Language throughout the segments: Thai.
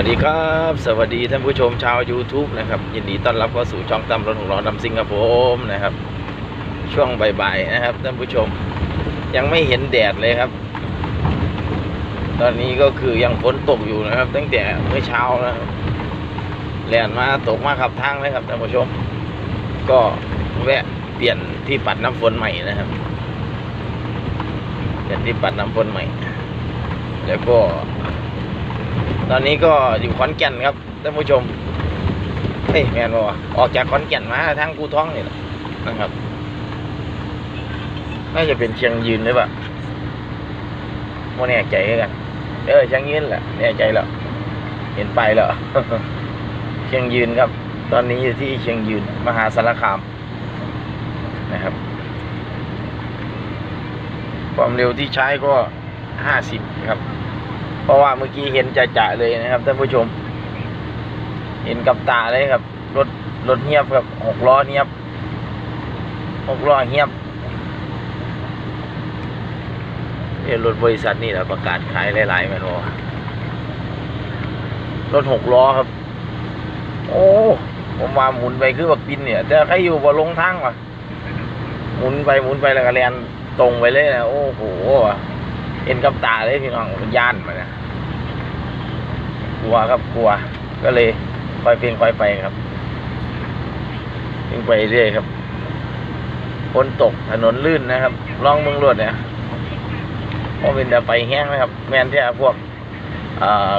วัสดีครับ สวัสดีท่านผู้ชมชาว YouTube นะครับยินดีต้อนรับเข้าสู่ช่องตำรถของเราดำซิงครับผมนะครับ ช่วงบ่ายๆนะครับท่านผู้ชมยังไม่เห็นแดดเลยครับ ตอนนี้ก็คือยังฝนตกอยู่นะครับ ตั้งแต่เมื่อเช้านะครับแลนมาตกมาขับทางเลยครับท่านผู้ชม ก็แวะเปลี่ยนที่ปัดน้ำฝนใหม่นะครับเปลี่ยนที่ปัดน้ำฝนใหม่ แล้วก็ ตอนนี้ก็อยู่ขอนแก่นครับท่านผู้ชมเฮ้ยแมนบ่วะออกจากขอนแก่นมาทางกูท้องนี่แหละนะครับน่าจะเป็นเชียงยืนหรือเปล่าโมแน่ใจกันเออเชียงยืนแหละแน่ใจแล้วเห็นไปแล้วเชียงยืนครับ ตอนนี้อยู่ที่เชียงยืนมหาสารคามนะครับ ความเร็วที่ใช้ก็ห้าสิบครับ เพราะว่าเมื่อกี้เห็นจะๆเลยนะครับท่านผู้ชม เห็นกับตาเลยครับ รถรถเงียบครับหกล้อเงียบหกล้อเงียบเอรถบริษัทนี่แหละประกาศขายหลายๆแมันวะรถหกล้อครับ โอ้ผมว่าหมุนไปคือบักปินเนี่ยแต่ใครอยู่บ่ลงทางวะหมุนไปหมุนไปแล้วก็แลนตรงไปเลยนะโอ้โห เห็นกับตาเลยพี่น้องย่านมาเนี่ยกลัวครับกลัว ก็เลยคอยเพียงคอยไปครับเพียงไปเรื่อยครับฝนตกถนนลื่นนะครับลองเมืองรวดเนี่ยเพราะเป็นแต่ไปแห้งนะครับ แมนที่พวก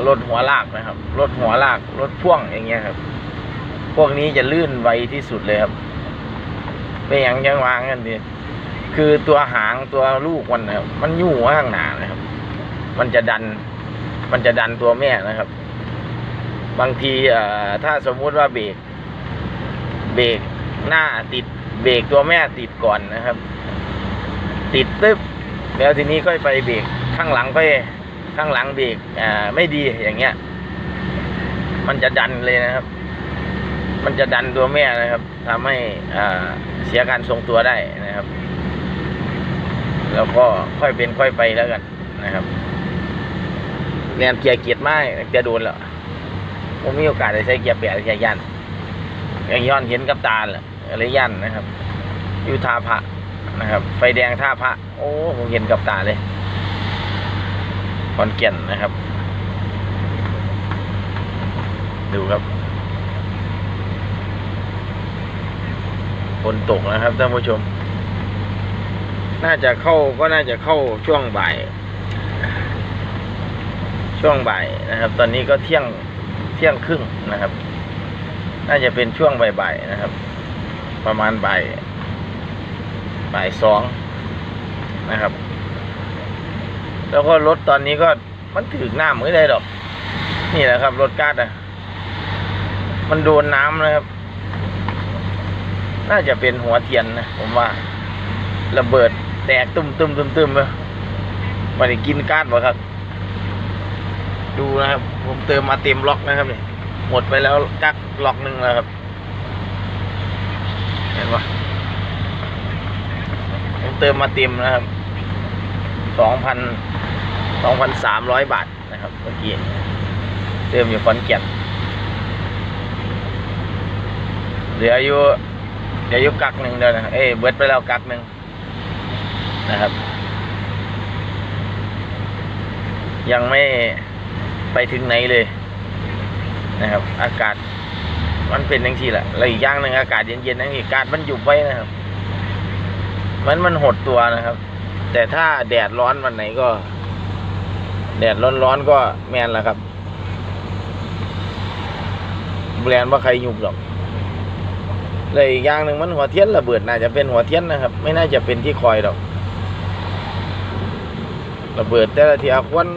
รถหัวลากนะครับรถหัวลากรถพ่วงอย่างเงี้ยครับ พวกนี้จะลื่นไวที่สุดเลยครับ ไม่อย่างยังวางกันดี คือตัวหางตัวลูกมันนะครับ มันอยู่ข้างหน้านะครับ มันจะดัน มันจะดันตัวแม่นะครับ บางทีเอ่อถ้าสมมุติว่าเบรกเบรกหน้าติดเบรกตัวแม่ติดก่อนนะครับ ติดปึ๊บแล้วทีนี้ก็ไปเบรกข้างหลังก็ข้างหลังเบรกอ่าไม่ดีอย่างเงี้ย มันจะดันเลยนะครับ มันจะดันตัวแม่นะครับทำให้อ่าเสียการทรงตัวได้นะ แล้วก็ค่อยเป็นค่อยไปแล้วกันนะครับเรียนเกียร์เกียร์มากจะโดนแล้วผมมีโอกาสได้ใช้เกียร์แปดเกียร์ยันอย่างย้อนเห็นกับตาแหละอะไรยันนะครับอยู่ท่าพระนะครับ ไฟแดงท่าพระ โอ้ผมเห็นกับตาเลยขอนแก่นนะครับ ดูครับฝนตกนะครับท่านผู้ชม น่าจะเข้าก็น่าจะเข้าช่วงบ่าย ช่วงบ่ายนะครับ ตอนนี้ก็เที่ยงเที่ยงครึ่งนะครับ น่าจะเป็นช่วงบ่ายๆนะครับ ประมาณบ่ายบ่ายสองนะครับ แล้วก็รถตอนนี้ก็มันถือน้ำไม่ได้ดอก นี่แหละครับ รถกัดอะ มันโดนน้ำนะครับ น่าจะเป็นหัวเทียนนะผมว่าระเบิด แตกตุ้มตุ้มตุ้มตุ้มเลยมาได้กินก้านบ่ครับ ดูนะครับ ผมเติมมาเต็มล็อกนะครับเนี่ยหมดไปแล้วกักล็อกหนึ่งแล้วครับ เห็นปะผมเติมมาเต็มนะครับสองพันสองพันสามร้อยบาทนะครับเมื่อกี้เติมอยู่ขอนแก่นเหลืออยู่เหลืออยู่กักหนึ่งเดียวนะเอ้เบิดไปแล้วกักหนึ่ง นะครับ ยังไม่ไปถึงไหนเลยนะครับ อากาศมันเป็นอย่างทีแหละแล้วอีกอย่างหนึ่งอากาศเย็นๆนั่นอากาศมันหยุบไว้นะครับ มันมันหดตัวนะครับ แต่ถ้าแดดร้อนวันไหนก็ แดดร้อนๆก็แมนละครับแบรนด์ว่าใครหยุบหรอกเลยอีกอย่างหนึ่งมันหัวเทียนระเบิดน่าจะเป็นหัวเทียนนะครับ ไม่น่าจะเป็นที่คอยหรอก ระเบิดแต่ละทีควัน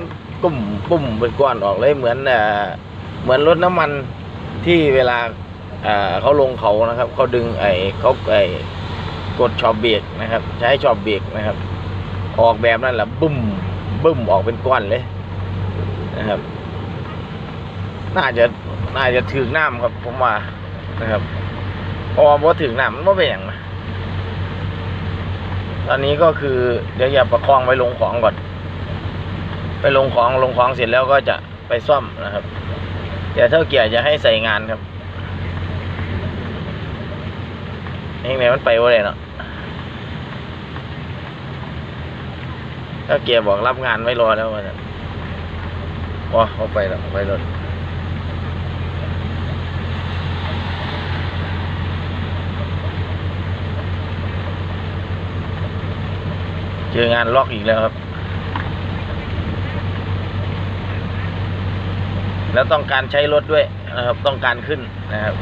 ตุ่มปุ่มเป็นก้อนออกเลยเหมือนเหมือนรถน้ำมันที่เวลาเขาลงเขานะครับเขาดึงไอ้เขาไอ้กดชอปเบรกนะครับ ใช้ชอปเบรกนะครับ ออกแบบนั่นแหละบุ้มบึ้มออกเป็นก้อนเลยนะครับ น่าจะน่าจะถึงน้ำครับผมว่านะครับเพราะว่าพอถึงน้ำมันไม่เป็นอย่างนะตอนนี้ก็คือเดี๋ยวอย่าประคองไปลงของก่อน ไปลงของลงของเสร็จแล้วก็จะไปซ่อมนะครับเดี๋ยวเท่าเกียร์จะให้ใส่งานครับเองไหนมันไปว่าไรเนาะเท่าเกียร์บอกรับงานไว้รอแล้ววันนั้นว้าเขาไปแล้วไปรถเจองานล็อกอีกแล้วครับ แล้วต้องการใช้รถด้วยนะครับ ต้องการขึ้นนะครับ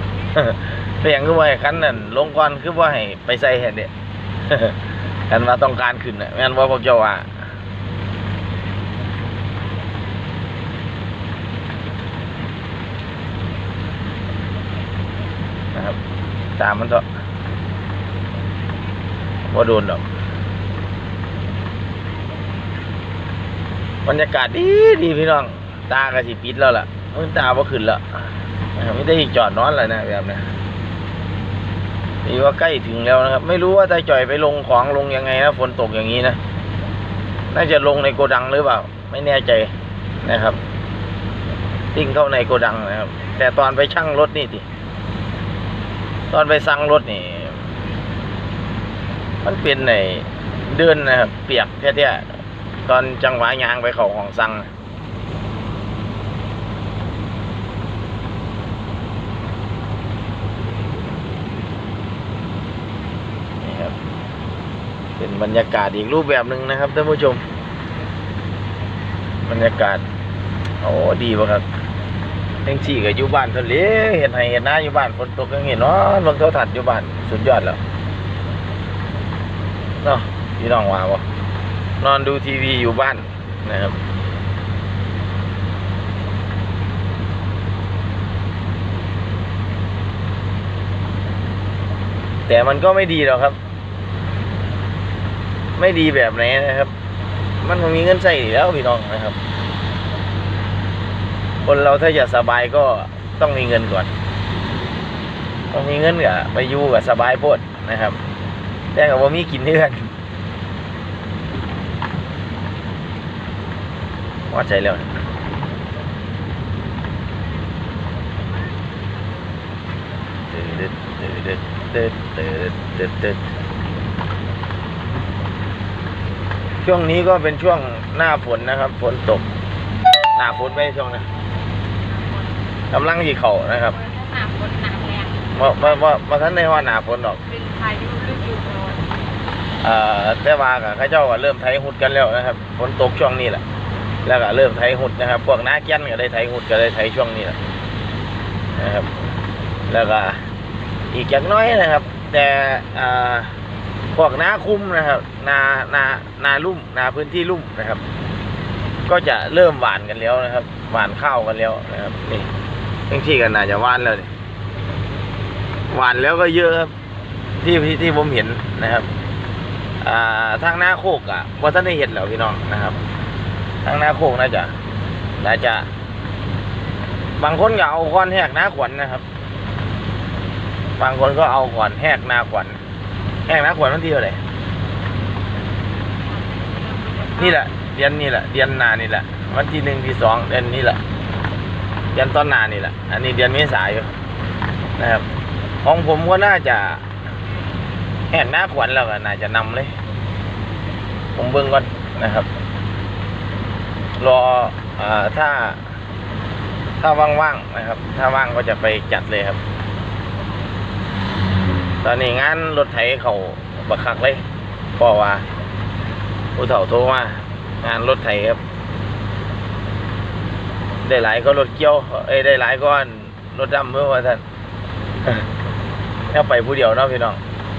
เพียงคือว่าให้คันนั่นลงก่อนคือว่าให้ไปใส่เห็นเด็กันว่าต้องการขึ้นนะแม่นว่าพวกเจ้าว่านะครับ ตามมันเถอะว่าโดนดอกบรรยากาศดีดีพี่น้อง ตากระสิปิดแล้วล่ะ มันตาบ่ขึ้นละไม่ได้จอดนอนเลยนะแบบนี้นี่ว่าใกล้ถึงแล้วนะครับ ไม่รู้ว่าตาจ่อยไปลงของลงยังไงนะฝนตกอย่างนี้นะน่าจะลงในโกดังหรือเปล่า ไม่แน่ใจนะครับติ้งเข้าในโกดังนะครับ แต่ตอนไปชั่งรถนี่ดิตอนไปสั่งรถนี่ มันเป็นในเดินนะครับเปียกแท้ๆตอนจังหวะยางไปเขาของสั่งนะ นี่ครับ เป็น บรรยากาศอีกรูปแบบหนึ่งนะครับท่านผู้ชม บรรยากาศโอ้ดีป่ะครับเอ็งสี่กับอยู่บ้านทะเลเห็นไห้เห็นหน้าอยู่บ้านฝนตกยังเห็นเนาะลงเท่าถัดอยู่บ้านสุดยอดแล้วเนาะพี่น้องว่าบ่นอนดูทีวีอยู่บ้านนะครับแต่มันก็ไม่ดีหรอกครับ ไม่ดีแบบไหนนะครับ มันคงมีเงินใส่อยู่แล้วพี่น้องนะครับ คนเราถ้าอยากสบายก็ต้องมีเงินก่อน ต้องมีเงินกับไปอยู่กับสบายโพดนะครับแต่กับว่ามีกินเนื่อนว่าใจแล้วตึ๊ดตึ๊ดตึ๊ดตึ๊ดตึ๊ดตึ๊ด ช่วงนี้ก็เป็นช่วงหน้าฝนนะครับฝนตก หน้าฝนไปช่วงนะกำลังที่เขานะครับหนาฝนหนาแรงมามามามาท่านได้ว่าหนาฝนหรอกเป็นพายุฤดูร้อนเอ่อแต่ว่ากับข้าเจ้าก็เริ่มไถหุดกันแล้วนะครับฝนตกช่วงนี้แหละแล้วก็เริ่มไถหุดนะครับ พวกน้าแก้นก็ได้ไถหุดก็ได้ไถช่วงนี้แหละนะครับ แล้วก็อีกอย่างน้อยนะครับ แต่อ่า พวกนาคุ้มนะครับ นานานาลุ่มนาพื้นที่ลุ่มนะครับ ก็จะเริ่มหวานกันแล้วนะครับ หวานข้าวกันแล้วนะครับนี่ทั้งที่กันน่าจะหวานแล้วนี่หวานแล้วก็เยอะครับที่ที่ที่ผมเห็นนะครับ อ่าทางหน้าโคกอะว่าท่านได้เห็นแล้วพี่น้องนะครับ ทางหน้าโคกน่าจะน่าจะ บางคนก็เอาก้อนแหกหน้าขวัญนะครับ บางคนก็เอาก่อนแหกหน้าขวัญ แหกหน้าขวัญวันที่เท่าไหร่นี่แหละเดือนนี่แหละเดือนหนานี่แหละ วันที่หนึ่งที่สองเดือนนี้แหละเดือนต้นหนานี่แหละ อันนี้เดือนเมษายนนะครับของผมก็น่าจะแหกหน้าขวัญแล้วก็น่าจะนำเลย ผมเบิ่งก่อนนะครับ รออาถ้า ถ้าว่างๆนะครับ ถ้าว่างก็จะไปจัดเลยครับ ตอนนี้งานรถไถเขาบักคักเลยพราะว่าผู้เฒ่าโทรมางานรถไถครับ ได้หลายก็รถเกี่ยว เอ้ยได้หลายก็รถดำเมื่อว่าท่านแล้วไปผู้เดียวเนาะพี่น้อง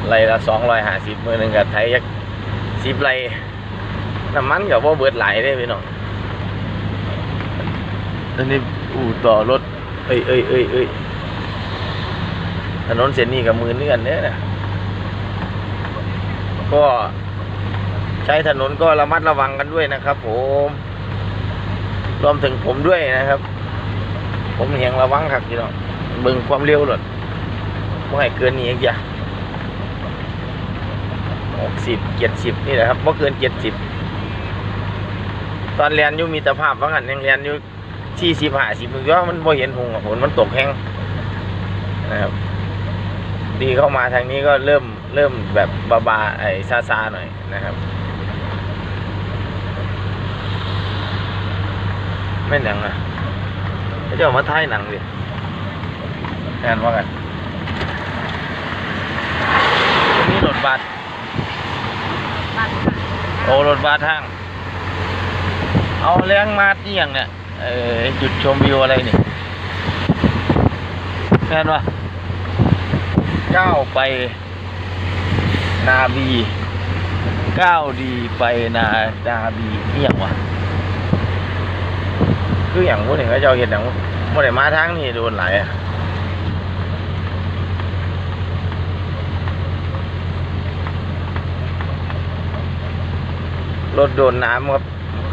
ไรละสองร้อยห้าสิบมือหนึ่งกับไทยยักสิบไรน้ำมันกับว่าเบิดหลายได้พี่น้องอันนี้อู่ต่อรถ เอ้ยเอ้ยเอ้ยเอ้ย ถนนเส้นนี้กับมือเนื่อนเนี่ยนะก็ใช้ถนนก็ระมัดระวังกันด้วยนะครับ ผมรวมถึงผมด้วยนะครับ ผมเหียงระวังครับพี่น้องเบิ่งความเร็วหลดไม่ให้เกินนี้อีกอย่างหกสิบเจ็ดสิบนี่แหละครับเมื่เกินเจ็ดสิบตอนเรียนอยู่มีตภาพว่างันยังเรียนอยู่สี่สิบห้าสิบมันก็มันบ่เห็นหงอะฝนมันตกแห้งนะครับ ดีเข้ามาทางนี้ก็เริ่มเริ่มแบบบาบาไอ้ซาซาๆหน่อยนะครับ ไม่หนังอะเขาจะเอามาท้ายหนังดิแทนว่ากันนี่รถบัสบ้านโอ้รถบัสทาง เอาแรงมาที่อย่างเนี่ย เออจุดชมวิวอะไรนี่แทนว่า ก้าวไปนาบีก้าวดีไปนาดาบีนี่อย่างวะคืออย่างพวกนี้เขาเจ้าเห็นอย่างเมื่อไหร่มาทางนี่โดนไหลายอะรถโดนน้ำครับ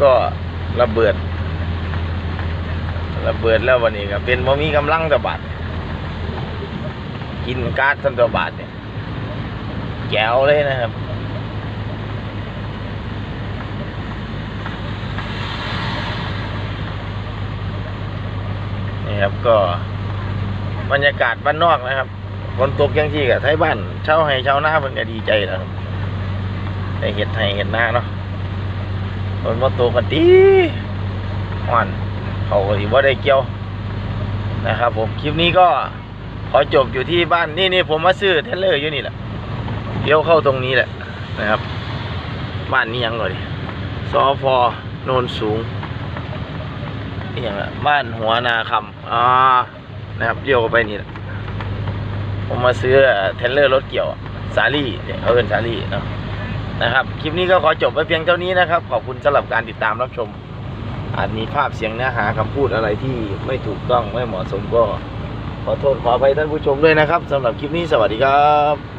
ก็ระเบิด ระเบิดแล้ววันนี้ก็เป็นบ่มีกำลังตะบัด กินก๊าซทันตะบาดเนี่ยแจ๋วเลยนะครับนี่ครับก็บรรยากาศบ้านนอกนะครับฝนตกยังที่กับไทยบ้านเช่าให้เช่าหน้าเพิ่นก็ดีใจแล้วครับได้เห็ดให้เห็ดหน้าเนาะฝนมาตกกันดีอ่อนเขาก็สิว่าได้เกี่ยวนะครับผม คลิปนี้ก็ ขอจบอยู่ที่บ้านนี่นี่ผมมาซื้อเทเลอร์อยู่นี่แหละเลี้ยวเข้าตรงนี้แหละ นะครับ บ้านนี้ยังก่อนดิสอพอโนนสูงนี่อย่างละบ้านหัวนาคำอ่านะครับเลี้ยวไปนี่แหละผมมาซื้อเทเลอร์รถเกี่ยวอะสาลี่เนี่ยเขาเป็นสาลี่เนาะนะครับ คลิปนี้ก็ขอจบไปเพียงเท่านี้นะครับ ขอบคุณสำหรับการติดตามรับชม อาจมีภาพเสียงเนื้อหาคำพูดอะไรที่ไม่ถูกต้องไม่เหมาะสมก็ ขอโทษขออภัยท่านผู้ชมด้วยนะครับสำหรับคลิปนี้สวัสดีครับ